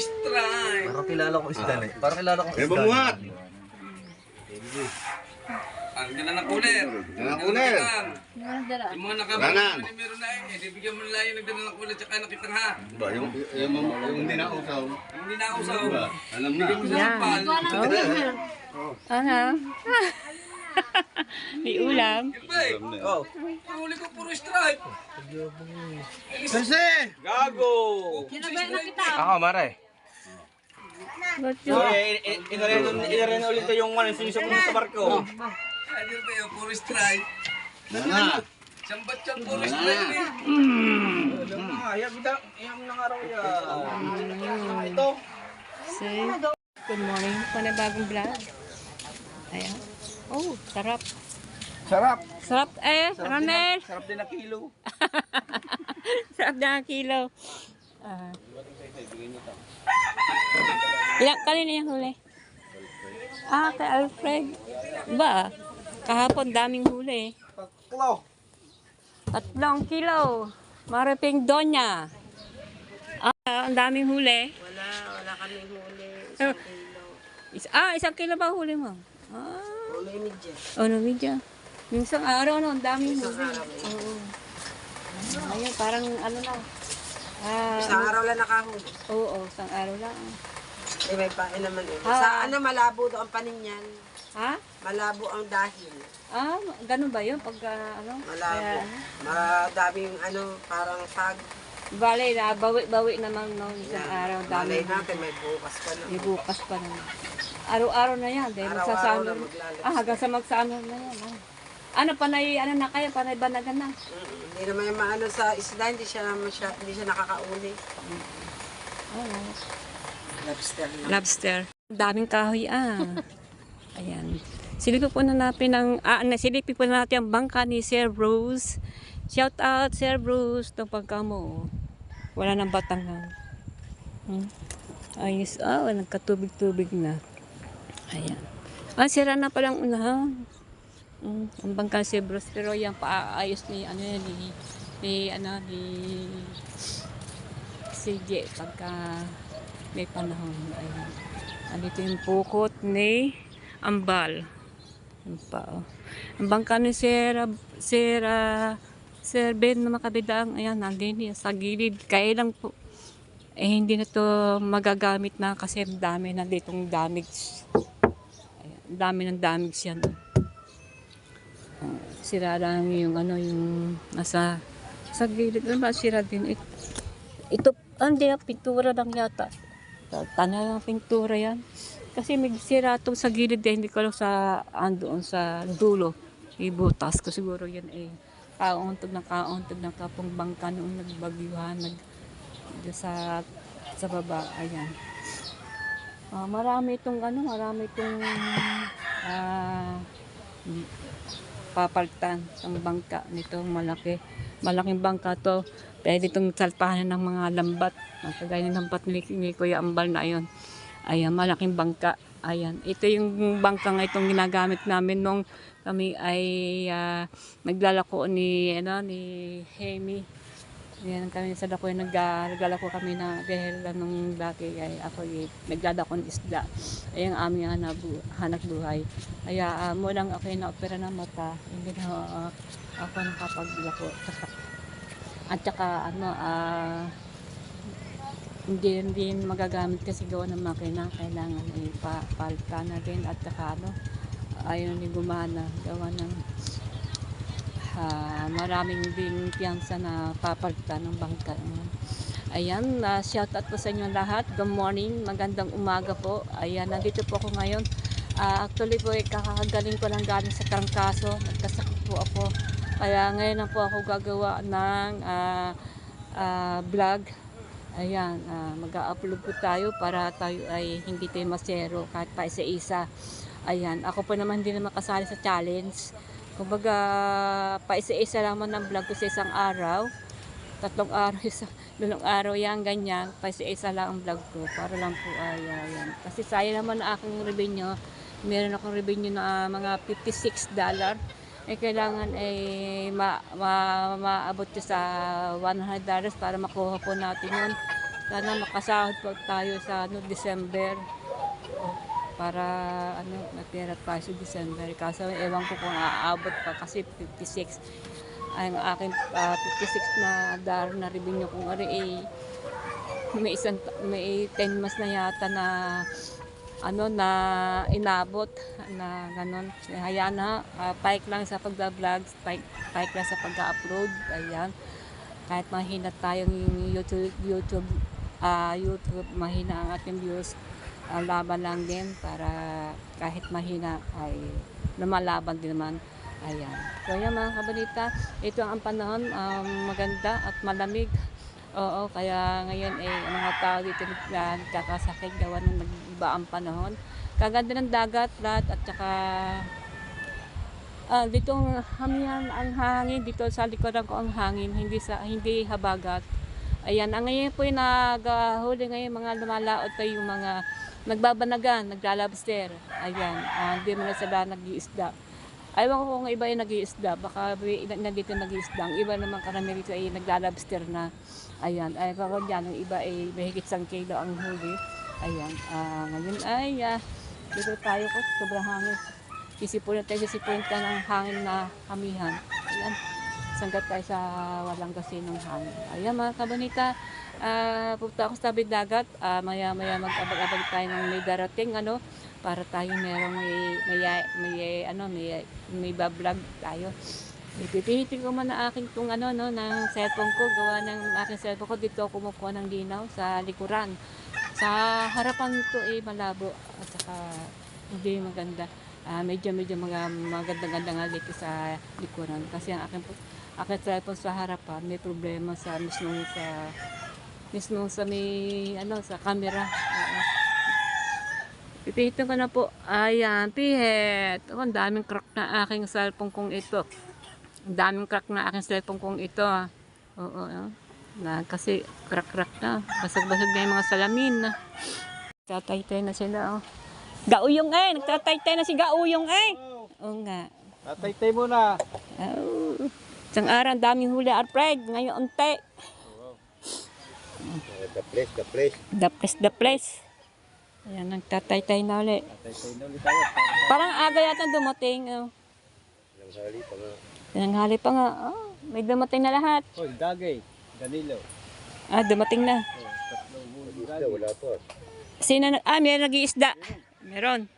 strike. Parang kilala ko isda na eh. Parang kilala ko May isda. bumuhat. Ang ganda ng kuler. Yan ang kuler. Yung mga Ranan. nakabalik meron na eh. Di bigyan mo nila yung nagdala ng kuler tsaka nakitang ha. Ba, yung, yung, yung, yung hindi nausaw. Yung hindi nausaw. Ba, alam na. Bigyan mo sa pal. Ano? May ulam. Ibe, Oh. huli ko puro strike. Sensei! Gago. Ako, mare. Ba't yun? Inarena ulit yung ano, sinisok mo sa barko. Ano ba yun? Puro strike. Yan na. Siyang ba't siyang puro strike eh. Ayaw mo ng araw yan. Ito. See? Good morning. Panibagong vlog. Ayan. Oh, sarap. Sarap. Sarap eh, Ronel. Sarap din na kilo. sarap na ang kilo. Ah. Ilang kanina yung huli? Ah, kay Alfred. Ba? Kahapon daming huli. Klo. Tatlong kilo. Mariping donya. Ah, ang daming huli. Wala, wala kami huli. Oh. Is ah, isang kilo ba huli mo? Ah, Huli ni Jen. ano medyo? Yung isang araw, no, ang daming huli. Oo. Ayun, parang ano na. Ah, Isang araw lang nakahuli. oo, isang araw lang. Eh, may pain naman eh. Ah. Sa ano, malabo daw ang panin yan. Ha? Malabo ang dahil. Ah, ganun ba yun? Pag ah, ano? Malabo. Kaya, Madaming ano, parang pag. bale, na bawi-bawi naman no, isang araw. Malay Dami. natin, may bukas pa na. May bukas pa naman. Araw-araw na yan. Dahil Araw-araw magsasano. na maglalabas. Ah, hanggang sa magsano na yan. Ah. Ano, panay, ano na kayo? Panay banagan na. Mm, Hindi naman yung maano sa isda, hindi siya, masya, hindi siya nakakauli. Oh, Lobster lang. Lobster. Daming kahoy ah. Ayan. Silipin po na natin ang, ah, na- silipin po na natin ang bangka ni Sir Bruce. Shout out Sir Bruce, itong pagka mo. Wala nang batangan. Hmm? Ayos, ah, oh, nagkatubig-tubig na. Ayan. Ah, sira na palang unahan. Mm, ang bangka si Bruce, pero yan paayos ni, ano yan, ni, ni, ano, ni, sige, pagka may panahon. Ayan. Andito yung pukot ni Ambal. Yan pa, oh. Ang bangka ni Sir, ah, Sir Ben na makabidang, ayan, nandun yan sa gilid. Kaya lang po, eh hindi na to magagamit na kasi ang dami na ditong damage. Ayan, ang dami ng damage yan. Ah, sira lang yung ano, yung nasa sa gilid. Ano ba sira din? It, ito, ah, hindi, pintura lang yata. Tanay lang pintura yan. Kasi may sira to sa gilid eh, hindi ko lang sa andoon sa dulo. Ibutas ko siguro yan eh. Kauntog na kauntog na kapong bangka noong nagbagyuhan, nag sa sa baba, ayan. Ah, marami itong ano, marami itong ah papaltan ng bangka nito malaki. Malaking bangka to. Pwede itong salpahan ng mga lambat. Ang kagaya ng lambat ni, ni Kuya Ambal na yun. Ayan, malaking bangka. Ayan. Ito yung bangka nga itong ginagamit namin nung kami ay ah, naglalako ni, ano, ni Hemi. Yan kami sa dako nag naglalako kami na dahil nung dati ay ako ay naglalako ng isda. Ay ang aming hanap, hanap buhay. Kaya uh, mo lang ako na opera ng mata. Hindi na ah, ako nakapaglako. At saka ano ah hindi hindi magagamit kasi gawa ng makina kailangan ay pa, palta na din at saka ano ayaw ni gumana gawa ng Ah, maraming din piyansa na papalta ng bangka. Ayan, uh, shout out po sa inyo lahat. Good morning, magandang umaga po. Ayan, nandito po ako ngayon. Ah, actually po, eh, kakagaling ko lang galing sa trangkaso. Nagkasakit po ako. Kaya ngayon na po ako gagawa ng ah, ah, vlog. Ayan, ah, mag-upload po tayo para tayo ay hindi tayo masero kahit pa isa-isa. Ayan, ako po naman hindi na makasali sa challenge. Kumbaga, pa isa-isa lang man ang vlog ko sa isang araw. Tatlong araw, isa, dalawang araw yan, ganyan. Pa isa-isa lang ang vlog ko. Para lang po, ay, ayan. Kasi sayang naman ang aking revenue. Meron akong revenue na ah, mga 56 dollar. Eh, kailangan ay ma, ma, maabot ko sa 100 dollars para makuha po natin yun. Sana makasahod po tayo sa ano, December. Para ano, natira tayo sa December. Kaso ewan ko kung aabot pa kasi 56 ang aking ah, 56 na dar na revenue kung ano eh may isang may 10 mas na yata na ano na inabot na ganun. Hayaan na, ah, pike lang sa pagba-vlog, pike, pike lang sa pag-upload. Ayan. Kahit mahina tayong YouTube, YouTube, ah, YouTube, mahina ang ating views, ah, laban lang din para kahit mahina ay lumalaban din naman. Ayan. So yan mga kabalita, ito ang panahon, um, maganda at malamig. Oo, kaya ngayon eh, ang mga tao dito na nagkakasakit gawa ng nag-iba ang panahon. Kaganda ng dagat lahat at saka ah, dito hangin, ang hangin dito sa likodan ko ang hangin, hindi sa hindi habagat. Ayan, ang ngayon po yung naghahuli ngayon mga lumalaot ay yung mga nagbabanagan, naglalabster. Ayan, ah, hindi mo na sila nag-iisda. Ayaw ko kung iba yung nag-iisda, baka may ilan na dito nag-iisda. Ang iba naman karami dito ay naglalabster na. Ayan, ay kako dyan, ang iba ay mahigit isang kilo ang huli. Ayan, ah, ngayon ay ah, dito tayo ko, sobrang hangin. Sisipunin tayo, sisipunin tayo ng hangin na kamihan. Ayan, sanggat tayo sa walang kasi ng hangin. Ayan mga kabanita, ah, pupunta ako sa tabi dagat, ah, maya maya mag-abag-abag tayo ng may darating, ano, para tayo merong may, may, may, ano, may, may bablog tayo. Ipipihitin ko man ang aking kung ano no ng cellphone ko gawa ng aking cellphone ko dito ako kumukuha ng linaw sa likuran. Sa harapan nito eh malabo at saka hindi maganda. Ah, medyo medyo mga maganda-ganda nga dito sa likuran kasi ang aking aking cellphone sa harapan may problema sa mismo sa mismo sa may ano sa camera. Oo. Pipihitin ko na po. Ayan, pihet. Oh, ang daming crack na aking cellphone kong ito. Ang daming crack na aking cellphone kong ito. ah. Oo, oo. Na, kasi crack-crack na. Basag-basag na yung mga salamin. na. Tataytay na sila. Oh. Gauyong eh! Nagtataytay na si Gauyong eh! Oo nga. Tatay-tay muna. Oh. Isang araw, daming huli, Alfred. Ngayon, unti. The place, the place. The place, the place. Ayan, nagtataytay na ulit. Tatay-tay na ulit tayo. Parang aga yata dumating. Oh. Nanghali pa nga. Tinanghali pa nga. Oh, may dumating na lahat. Hoy, Dagay. Danilo. Ah, dumating na. Oh, tatlong. Isda, wala pa. Sino na? Ah, meron nag-iisda. Meron.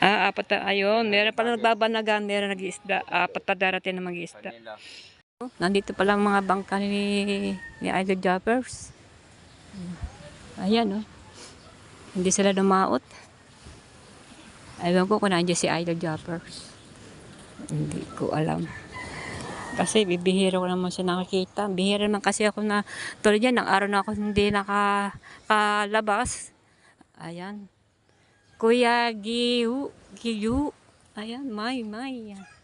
Ah, apat na. Ayun, meron pala nagbabanagan. Meron nag-iisda. Apat na darating na mag-iisda. Kanila. Nandito pala ang mga bangka ni, ni Idol Jobbers. Ayan, oh. Hindi sila dumaot. Ayaw ko kung nandiyan si Idol Jobbers. Hindi ko alam. Kasi bibihira ko naman siya nakikita. Bihira naman kasi ako na, tulad yan, ng araw na ako hindi nakakalabas. Ayan. Kuya Giyu, Giyu. Ayan, may, may. Ah,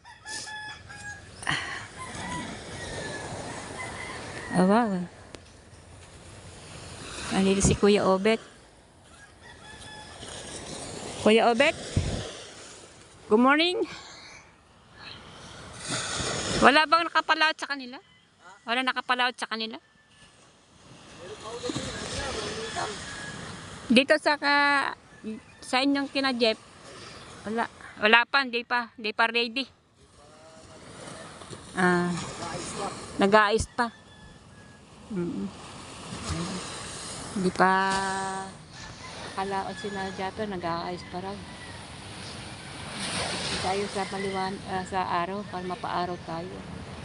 wow. Nandito si Kuya Obet. Kuya Obet? Good morning. Wala bang nakapalaot sa kanila? Wala nakapalaot sa kanila? Dito sa ka sa inyong kina Jeff. Wala. Wala pa, hindi pa. Hindi pa ready. Ah. Nag-aayos pa. Mm. Hindi pa kalaot sila dito, nag-aayos pa raw. Tayo sa paliwan, ah, sa araw, para mapaaraw tayo.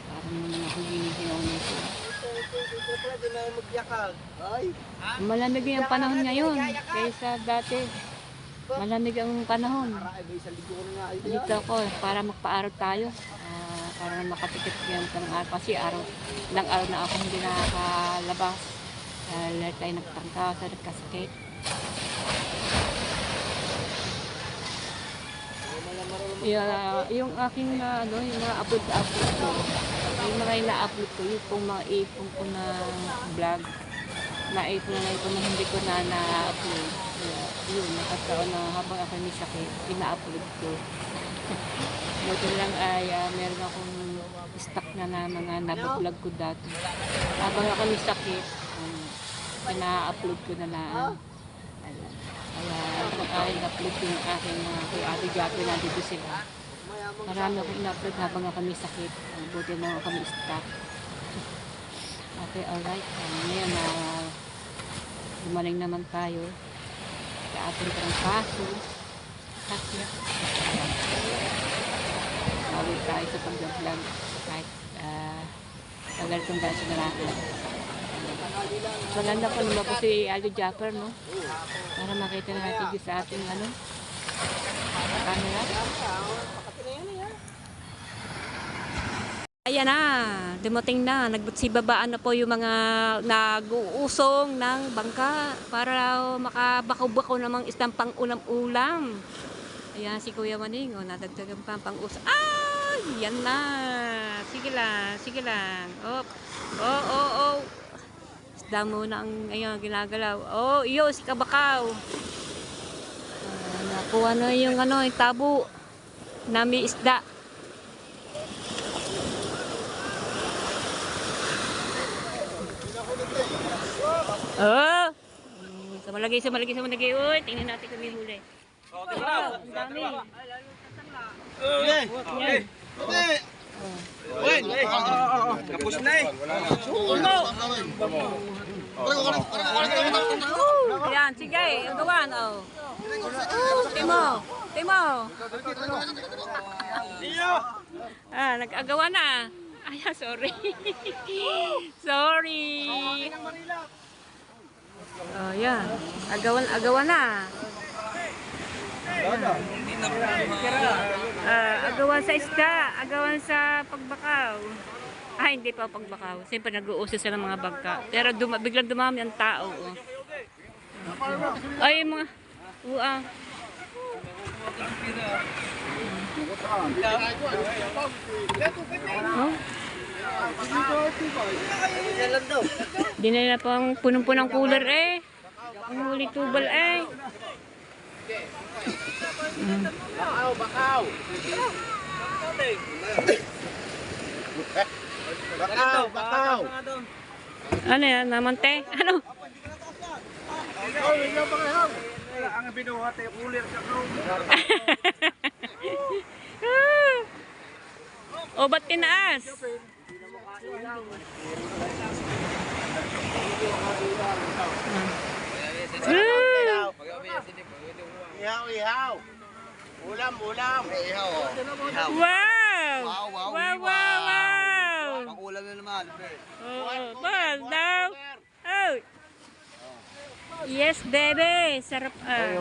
Para mga huli-huli sila. Malamig yung panahon ngayon, kaysa dati. Malamig ang panahon. Dito ako, para magpaaraw tayo. Ah, para makapikit yung ng araw. Kasi araw, ilang araw na ako hindi nakakalabas. Dahil tayo nagtangka sa nagkasakit. Yeah, yung aking na ano, yung mga upload na upload ko. Yung mga ina-upload ko, yung pong mga ipon ko na vlog. Na-ipon na ipon na hindi ko na na-upload. Yeah, yun, nakataon na habang ako may sakit, ina-upload ko. Buti lang ay ah, meron akong stock na na mga nabablog ko dati. Habang ako may sakit, um, ina-upload ko na lang. Ayan. Kaya ay upload ko yung aking mga kay Ate Jackie nandito sila. Marami akong in-upload habang ako may sakit. Ang Buti na ako kami stock. Okay, alright. Um, ngayon na gumaling naman tayo. Kaapin ko ng kaso. Kasya. Bawit tayo sa pag-vlog kahit uh, tagal kong dahil sa naraki. Maganda po naman po si Aldo Japper, no? Para makita na natin sa ating ano, camera. Ayan na, dumating na. Nagsibabaan na po yung mga nag-uusong ng bangka para makabakaw-bakaw namang isang pang-ulam-ulam. Ayan si Kuya Maning, oh, nadagdagan pa ang pang-usong. Ah! Yan na. Sige lang, sige lang. Oh, oh, oh, oh. Isda muna ang ayun, ginagalaw. Oh, iyo, si Kabakaw. Ah, nakuha na yung ano, yung tabo. Nami isda. Oh! Sa malagay, sa malagay, sa malagay. Uy, tingnan natin kung may huli. Oh, ang dami. Yan. Tapos na eh. Yan, sige. Gawan, oh. Timo. Timo. Ah, nag-agawa na. Ay, ah, sorry. sorry. Oh, yan. Agawan, agawan na. Ah, agawan sa isda, agawan sa pagbakaw. Ah, hindi pa pagbakaw. Siyempre nag-uuso sila ng mga bangka. Pero duma, biglang dumami ang tao. Oh. Ay, mga... Ua. Oh. Di na pang punong-punong cooler eh. Ang huli tubal eh. Mm. Bakaw, bakaw. Ano yan? Namante? Ano? Ang binuhat ay ulir crew. o, ba't tinaas? Ah. Ihaw, ihaw. Ulam, ulam. Ihaw, Wow! Wow, wow, wow! Ulam na naman. Oo, bal daw. Oh. Yes, baby. Sarap ah.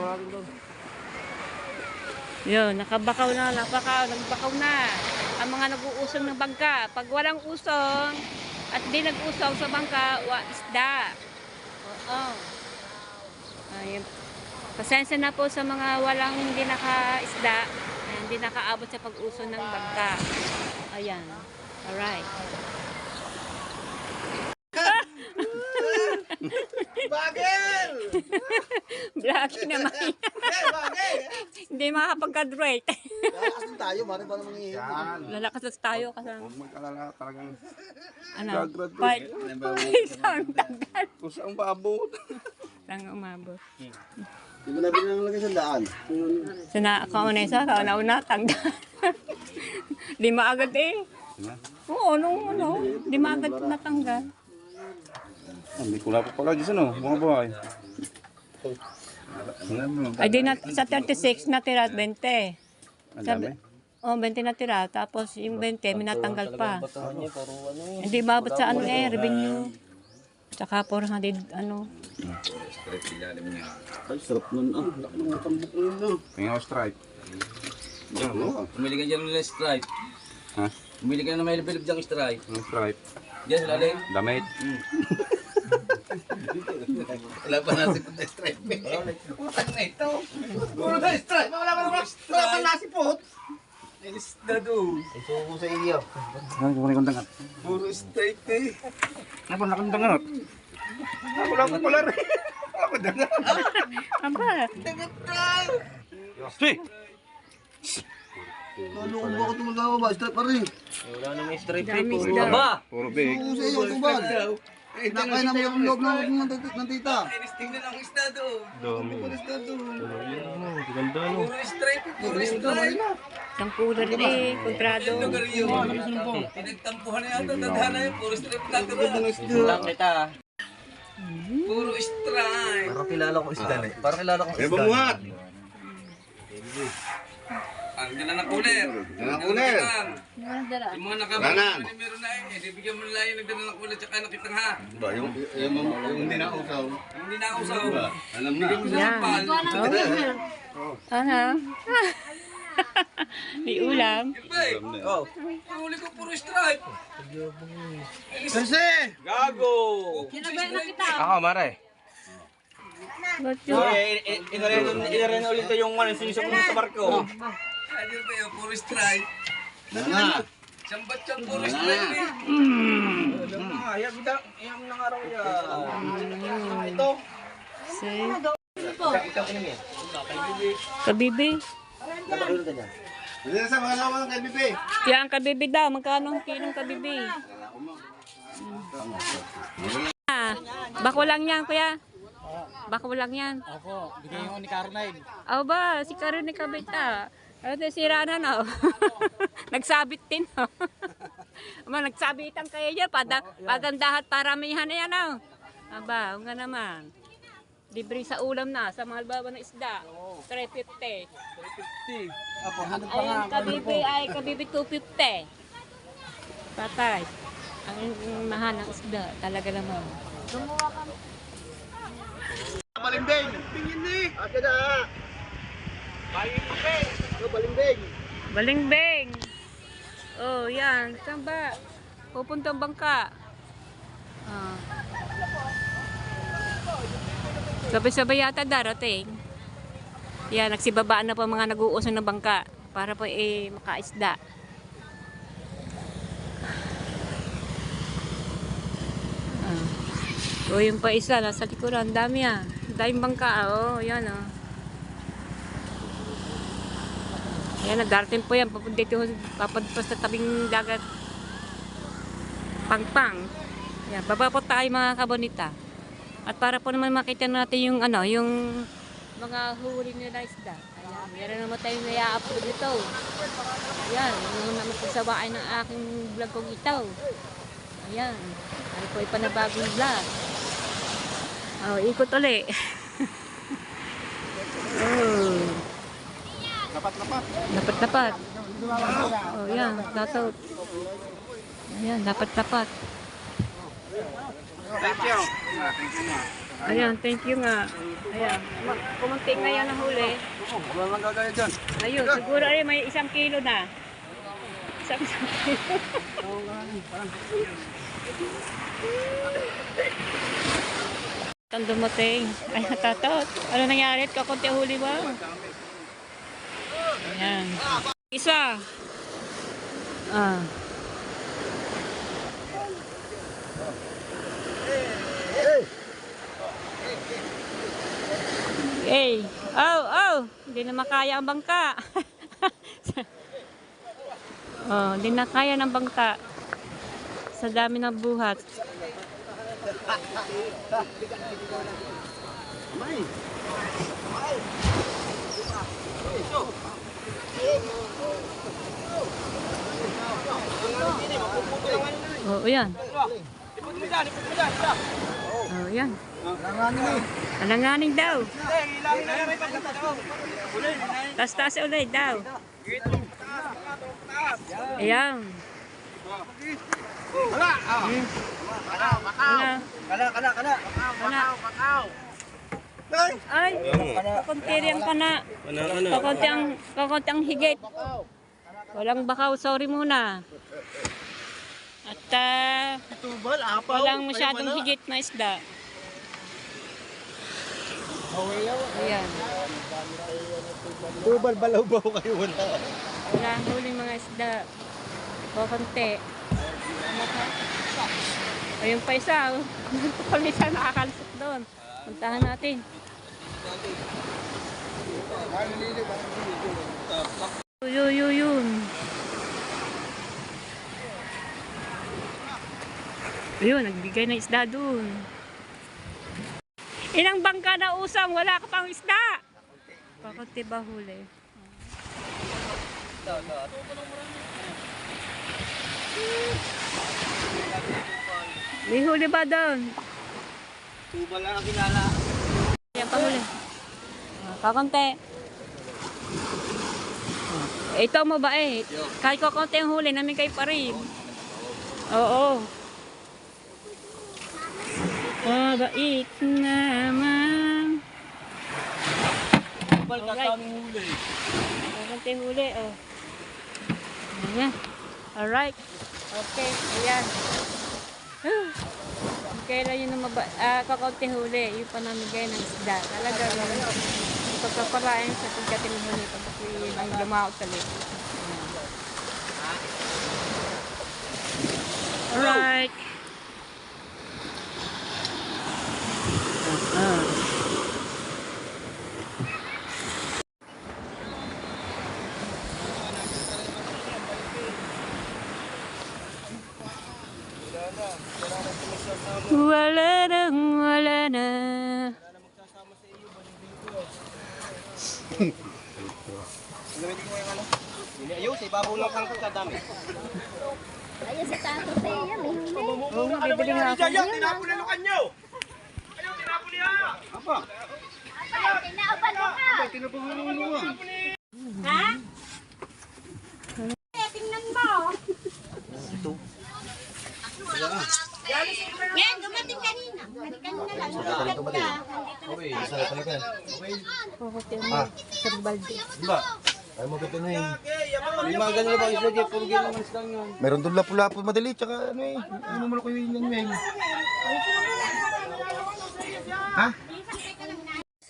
Yun, nakabakaw na, nakabakaw, nagbakaw na. Ang mga nag-uusong ng bangka. Pag walang usong at di nag-usong sa bangka, wa, isda. Oo. Ayun. Pasensya na po sa mga walang hindi naka-isda, na hindi nakaabot sa pag-uso ng bangka. Ayan. Alright. Bagel! Blackie naman. Bagel! Hindi makakapag-graduate. Asan tayo? Mari ba naman ihihan? Lalakas na tayo kasi Huwag mag-alala talagang ano, Gagraduate. part, isang tagal kung saan paabot. lang umabot. Di mo na binangalagay sa daan. So na, kaunesa, kauna-una, tanggal. Lima agad eh. Oo, ano, ano, lima agad natanggal. Hindi ko na pa pala dyan ano, mga buhay. Ay di na, sa 36 natira 20. Ang dami. Oh, 20 natira. Tapos yung 20, minatanggal pa. Hindi babot sa ano eh, revenue. Tsaka 400, ano. Ay, sarap nun. Ah, laki ng tambok nun. ah. Tingnan ko stripe. Yan, oh. Pumili ka dyan ng stripe. Ha? Pumili ka na ng may bilib dyan stripe. Ang stripe. Diyan lalim. Damit. Wala pa nasi punta stripe eh. Utang na ito. Puro na stripe. Wala pa stripe. Wala pa nasi pot. Isda do. Isuko sa iyo. Ano ko kong dangat? Puro stripe eh. Ano dangat? Ako lang ko pala rin. Ako dangat. Aba, Hey! Ano kung bakit tumagawa ba? Strap pa rin. dami isda. Aba! Puro big. Isuko sa iyo, tubad. Nakay na mo yung loob ng tita. Tingnan ang isda doon. Dami. Isda doon. Ganda no. Puro stripe, puro stripe. Isang kulay eh, kontrado. Lugar yun. Pinagtampuhan na yata, tadhana yun. Puro doon. Lang kita. Puro stripe. Parang kilala ko isda eh. Parang kilala ko Kaya bamuhat. Ang ganda ng kuler. Ganda ng kuler. Yung mga Ganan. nakabalik meron na eh. Di bigyan mo nila yung nagdala ng kuler tsaka nakitang ha. Ba, yung yung yung hindi na usaw. Yung Hindi na usaw. Alam na. Yan. Ano? May ulam. Oh. huli ko puro stripe. Sensei! Gago! Ah, Ako, mare. Ba't So, yun? eh, eh, inareno inareno ulit yung ano, sinisok mo sa barko. Ano ba yun? Puro stripe. Na. Sambat yan, puro stripe eh. Hayag kita. Iyam ng araw yan. Ito. See? Kabibi. Hindi na sa mga lawa ng kay Bibi. Kaya ang kabibi daw, magkano ang kilong kabibi? Ah, bako lang yan, kuya. Bako lang yan. Ako, bigay mo ni Caroline. Ako ba, si ni Kabita. Ano tayo, sira na, no? Nagsabit din, no? Ama, nagsabitan kayo dyan. Pada, pagandahat paramihan na yan, no? Aba, huwag nga naman. Libre sa ulam na, sa mga baba ng isda. 350. Apo, hanap pa nga. Ayun, kabibi ay kabibi 250. Patay. Ang mahal ng isda, talaga naman. Balimbing. Pingin ni. Ate na. Balimbing. Balimbing. Balingbeng! Oh, yan. Saan ba? Pupuntang bangka. Ah. Sabay-sabay yata darating. Yan, nagsibabaan na po mga nag-uusong ng bangka para po eh makaisda. Ah. O yung pa isa, nasa likuran, dami ah. Daming bangka, oh, yan oh. Yan, nagdarating po yan. Papunta dito, papunta sa tabing dagat. Pangpang. Yan, baba po tayo mga kabonita. At para po naman makita natin yung ano, yung mga huli nila isda. Ayan, meron naman tayong naya-upload dito. Ayan, yung naman pagsawaan ng aking vlog kong ito. Ayan, ano po yung panabagong vlog. Oh, ikot ulit. oh. Dapat dapat. Oh, yan, dapat. Ayan, dapat dapat. Thank you. Ayan, thank you nga. Ayan, ma- kumunti na yan ang huli. Wala nang gagaya dyan. Ayun, siguro ay may isang kilo na. Isang, isang kilo. Ang dumating. Ay, natatot. Ano nangyari? Kakunti huli ba? Ayan. Isa. Ah. Hey, oh, oh, hindi na makaya ang bangka. oh, hindi na kaya ng bangka. Sa dami ng buhat. Oh, yan. Oh, yan. Alanganin daw. Tas-tas ulit daw. Ayan. Wala. Hmm. Wala. Kana, kana, kana. Wala. Ay, kakunti rin pa na. Kakunti ang, kakunti ang higit. Walang bakaw, sorry muna. At ah, walang masyadong higit na isda. Ayan. Bubal balaw-baw kayo wala. Wala ang huling mga isda. Kakunti. Ayun pa isa. Kami siya nakakalusot doon. Puntahan natin. Yun, yun, yun. Ayun, nagbigay ng isda dun. Ilang bangka na usang, wala ka pang isda. Pakunti ba huli? May huli ba doon? Tubal lang ang kilala. Yan pa huli. Kakunti. Ito mo ba eh? Kahit kakunti ang huli, namin kayo pa rin. Oo. Mabait naman. Tubal ka kaming huli. Kakunti huli, oh. Ayan. Alright. Okay, ayan. Huh. Kailan yun maba, ah, kakaunti huli, yung panamigay ng isda. Talaga, pagkapalain sa pagkating huli, pag ako'y nang lumao sa lake. Alright. Ah. Wala na, wala na. Ano. Hindi ayos, ibabaw lang kang kadami. Ayun si Tato Teya, may huli. Oo, bibili nga ako. Ayaw, tinapulilukan nyo! Ayaw, tinapulihan! Apa? Ay, tinaapan mo ka. Ha? Eh, tingnan mo. Yan, dumating kanina. Kanina lang. Dumating ka. Isa na. Pukutin mo sa balde. Ay mo ganda na eh. May mga ganun ba isla dyan? Puro ganun naman lang yun. Meron doon lapu-lapu madali, tsaka ano eh. Ano mo ko yun yan, Mel?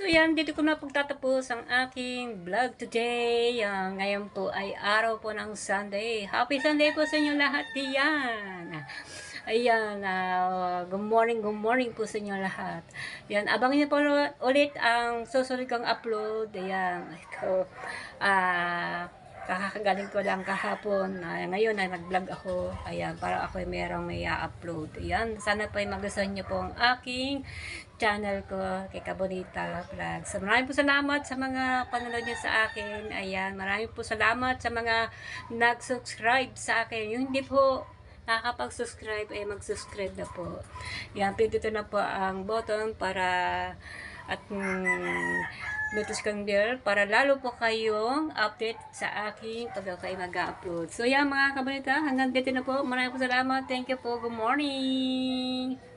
So yan, dito ko na pagtatapos ang aking vlog today. Ah, ngayon po ay araw po ng Sunday. Happy Sunday po sa inyo lahat diyan. Ayan, ah, good morning, good morning po sa inyo lahat. Yan, abangan niyo po ulit ang susunod kong upload. Ayan, ito, ah, kakagaling ko lang kahapon. Ah, ngayon ay nag-vlog ako. Ayan, para ako ay merong may upload Ayan, sana po ay magustuhan niyo po ang aking channel ko kay Kabonita Vlog. So maraming po salamat sa mga panonood niyo sa akin. Ayan, maraming po salamat sa mga nag-subscribe sa akin. Yung hindi po nakakapag-subscribe, ay mag-subscribe na po. Yan, pindutin na po ang button para at mm, notification bell para lalo po kayong update sa aking pag ako ay mag-upload. So yan mga kabalita, hanggang dito na po. Maraming po salamat. Thank you po. Good morning!